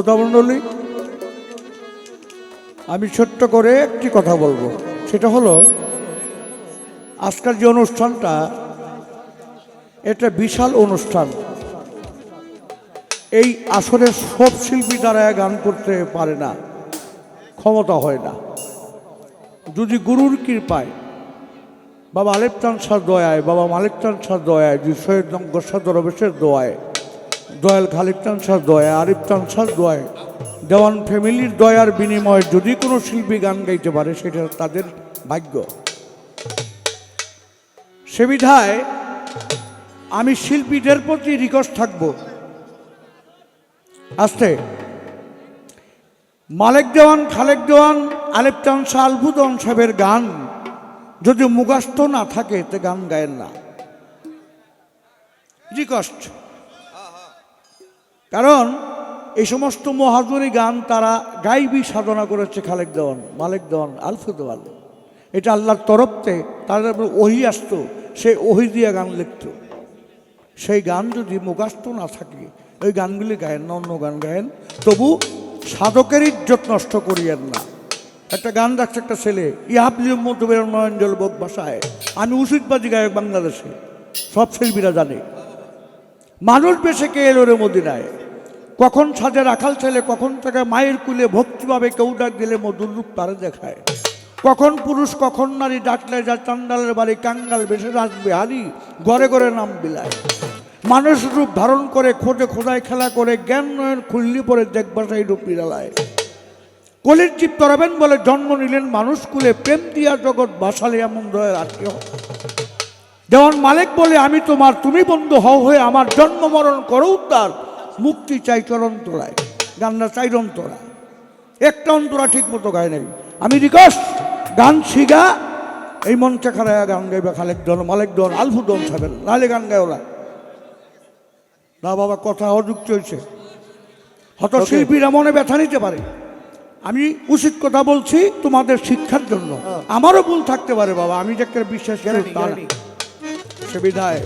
শ্রোতামণ্ডলী আমি ছোট্ট করে একটি কথা বলব। সেটা হলো, আজকাল যে অনুষ্ঠানটা, এটা বিশাল অনুষ্ঠান। এই আসরে সব শিল্পী দ্বারা গান করতে পারে না, ক্ষমতা হয় না। যদি গুরুর কৃপায়, বাবা আলেপ চান শাহ দয়ায়, বাবা মালিক চান শাহ দয়ায় যে সৈয়দ গোসা দরবেশের দোয়ায় দয়াল চান শাহ দয়া, আরিফ শাহ দোয়ায় দেওয়ান ফ্যামিলির দয়ার বিনিময়ে যদি কোনো শিল্পী গান গাইতে পারে, সেটা তাদের ভাগ্য। সে বিধায় আমি শিল্পীদের প্রতি রিকোয়েস্ট থাকব। আসতে। মালেক দেওয়ান, খালেক দেওয়ান আলেপ চান শাহ আলবুদন সাহেবের গান যদি মুগাস্ত না থাকে, তে গান গায়েন না। রিকোয়েস্ট কারণ এই সমস্ত মহাজনী গান তারা গাইবি সাধনা করেছে খালেক দেওয়ান, মালেক দেওয়ান, আলফু দেওয়ান। এটা আল্লাহর তরফতে তাদের উপর ওহি আসতো, সেই ওহি দিয়ে গান লিখত। সেই গান যদি মুখাস্ত না থাকে, ওই গানগুলি গায়েন না, অন্য গান গায়েন। তবু সাধকের ইজ্জত নষ্ট করিয়েন না। একটা গান রাখছে একটা ছেলে ইহাবলি মধুবের নয়নজল বোক ভাষায়, আমি উচিতবাজি গায়ক বাংলাদেশে। সব শিল্পীরা জানে। মানুষ বেশে কে এলো রে মদিনায়? কখন সাজে রাখাল ছেলে, কখন থেকে মায়ের কুলে ভক্তিভাবে কেউ ডাক দিলে মধুর রূপ তারে দেখায়। কখন পুরুষ, কখন নারী ডাকলে যা চান্ডালের বাড়ি কাঙ্গাল বেশে আসবে হারি ঘরে ঘরে নাম বিলায়। মানুষ রূপ ধারণ করে, খোঁজে খোঁজায়, খেলা করে, জ্ঞান নয়ন খুললি পরে দেখবা সেই রূপ বিড়ালায় কলির জীব তরাবেন বলে জন্ম নিলেন মানুষ কুলে, প্রেম দিয়া জগৎ বাসালে এমন দয়ের আত্মীয়। দেওয়ান মালিক বলে, আমি তোমার, তুমি বন্ধু হও হয়ে আমার জন্ম মরণ করো উদ্ধার। মুক্তি চাই চরণ তোলায় গানটা চাই তোরা একটা অন্তরা ঠিক মতো গায় নাই। আমি রিকোয়েস্ট গান শিগা এই মঞ্চে খারায় গান গাইবে খালেক দন মালিক দন আলফু দন সাবেন নাহলে গান গায় ওরা। না বাবা কথা অযুক্ত হয়েছে হত শিল্পীরা মনে ব্যথা নিতে পারে। আমি উচিত কথা বলছি তোমাদের শিক্ষার জন্য। আমারও ভুল থাকতে পারে বাবা আমি যে একটা বিশ্বাস করি তা না। সে বিধায়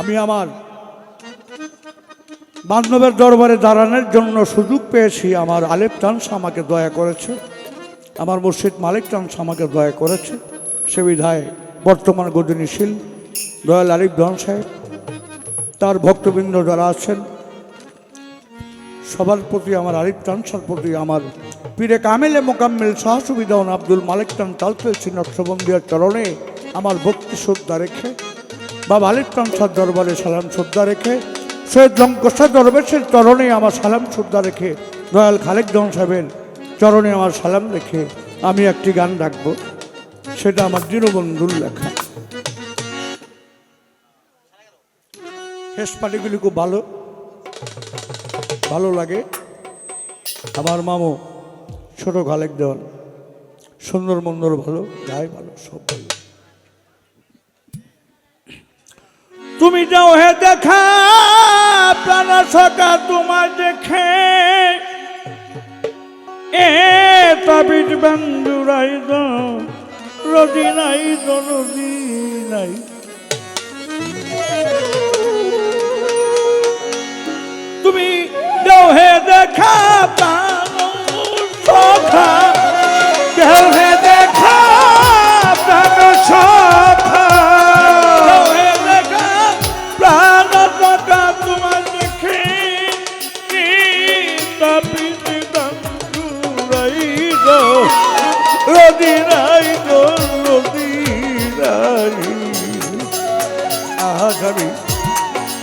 আমি আমার বান্ধবের দরবারে দাঁড়ানোর জন্য সুযোগ পেয়েছি। আমার আলেপ চান্স আমাকে দয়া করেছে। আমার মুর্শিদ মালিক চান্স আমাকে দয়া করেছে। সে বিধায় বর্তমান গদিনীশীল দয়াল আলিফ ধন সাহেব, তার ভক্তবৃন্দ যারা আছেন, সবার প্রতি আমার আরিফ টানসার প্রতি আমার পীরে কামেলে মোকাম্মেল শাহ সুবিধান আব্দুল মালিক টান তালফেলছি নকশবন্দিয়ার চরণে আমার ভক্তি শ্রদ্ধা রেখে, বাবা আলিফ টানসার দরবারে সালাম শ্রদ্ধা রেখে সৈয়দ লঙ্কসা দরবেশের চরণে আমার সালাম শ্রদ্ধা রেখে, দয়াল খালেক জন সাহেবের চরণে আমার সালাম রেখে আমি একটি গান রাখব। সেটা আমার দীনবন্ধুর লেখা। শেষ পাটিগুলি খুব ভালো। ভালো লাগে। আমার মামু, ছোট খালেক দেওয়ান সুন্দর মন্দর ভালো, গায়ে ভালো, সব ভালো। তুমি যাও হে দেখা, প্রাণ সকা তোমার দেখে। এ তাবিজ বান্ধুরাই রদি নাই রদি নাই। তুমি দেও হে দেখা, প্রাণ সখা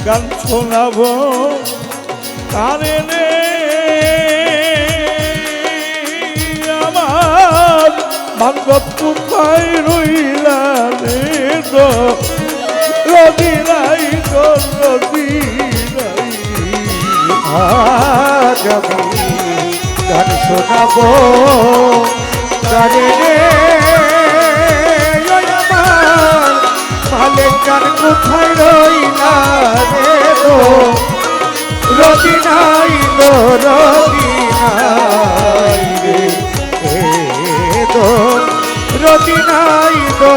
গান শোনাবো। নে। আমার বান্ধব কোথায় রইলা রে গো। রবি নাই গো, রবি নাই আজ আমি গান শোনাবো। মালিক গান কোথায় রইলা নাই তোর নাই রে। এ রতি নাই গো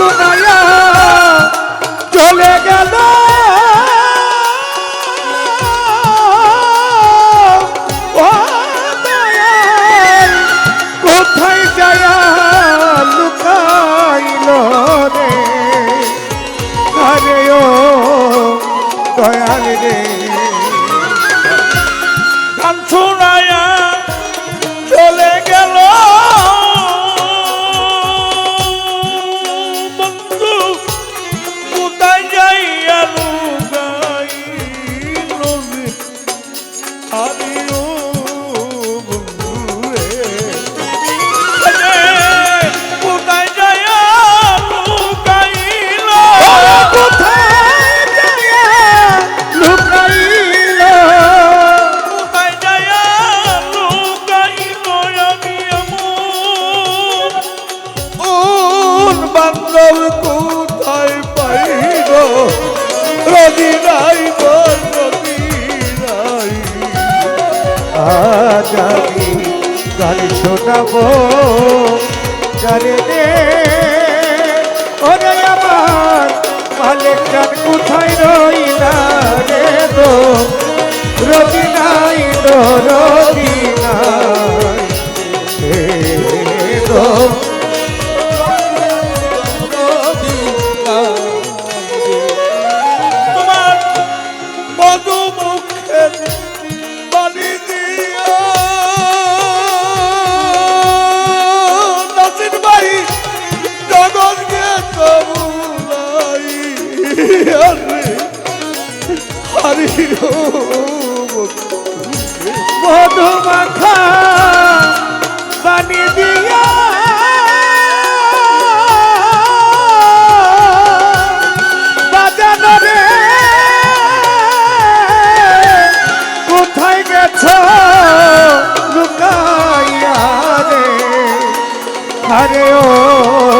Sona. আজ আমি গান শোনাবো জানে রে ওরে আমার মালিক গান কোথায় রইলা রে তো রবি নাই তো রবি নাই। হরি মধুমাখা বানিয়ে দিয়া কোথায় গেছ লুকাইয়া রে? হরে ও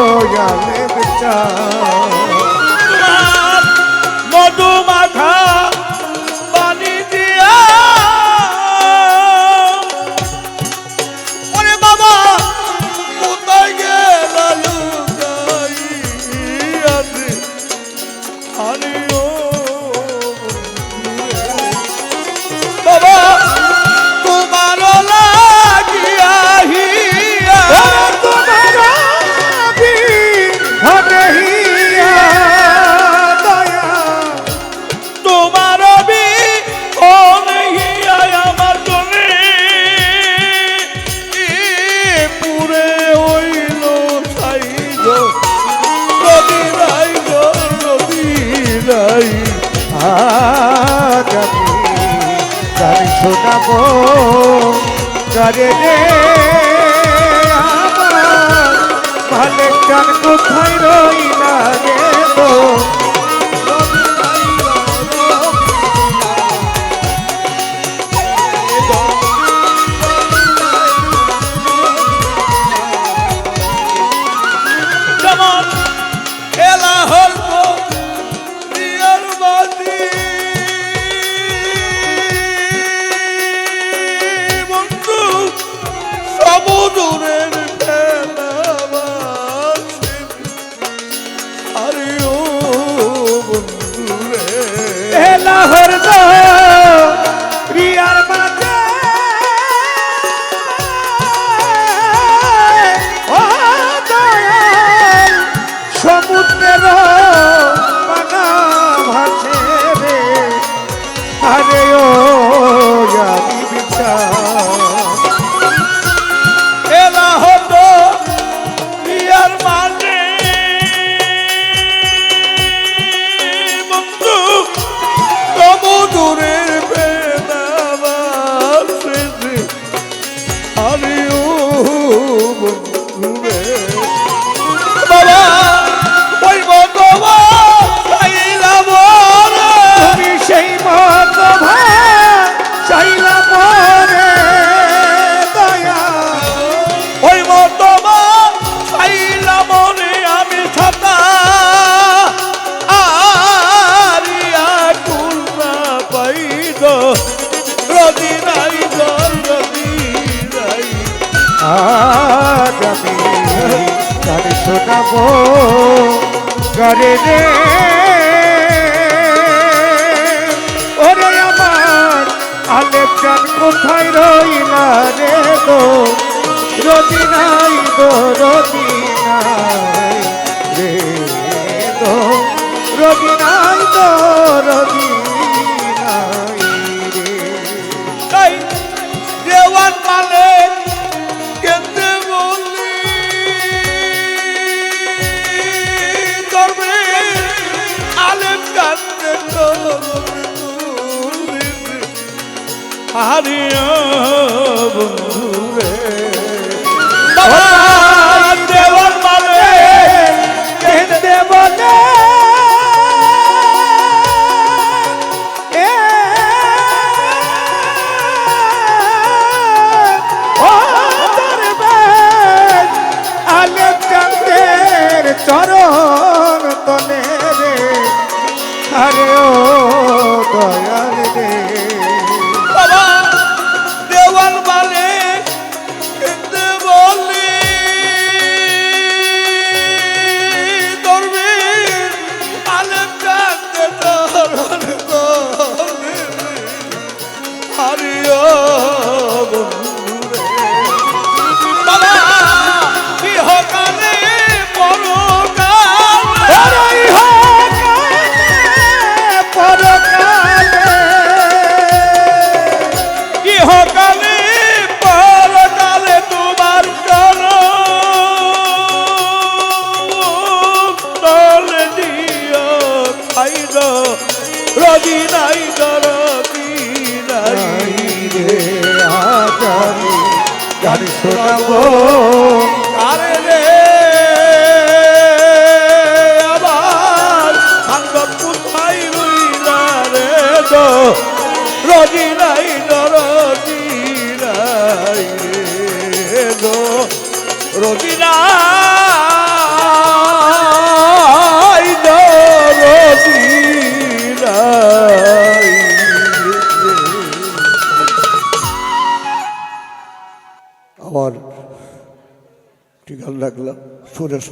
নাই আমি গান শোনাব কারে আমার ভালো কোথায় রই? করে রে। ওরে আমার আলে চান কোথায় রইলা রে গো? রোদি নাই গো রোদি আরিয়া বন্ধু দেওয়ার মানে চন্দ্রের চরণ তলে রে। আরে ও দয়াল। তো রবি নাই দরবি নাই রে রবি নাই দরবি নাই। আবার ঠিক লাগল সুরে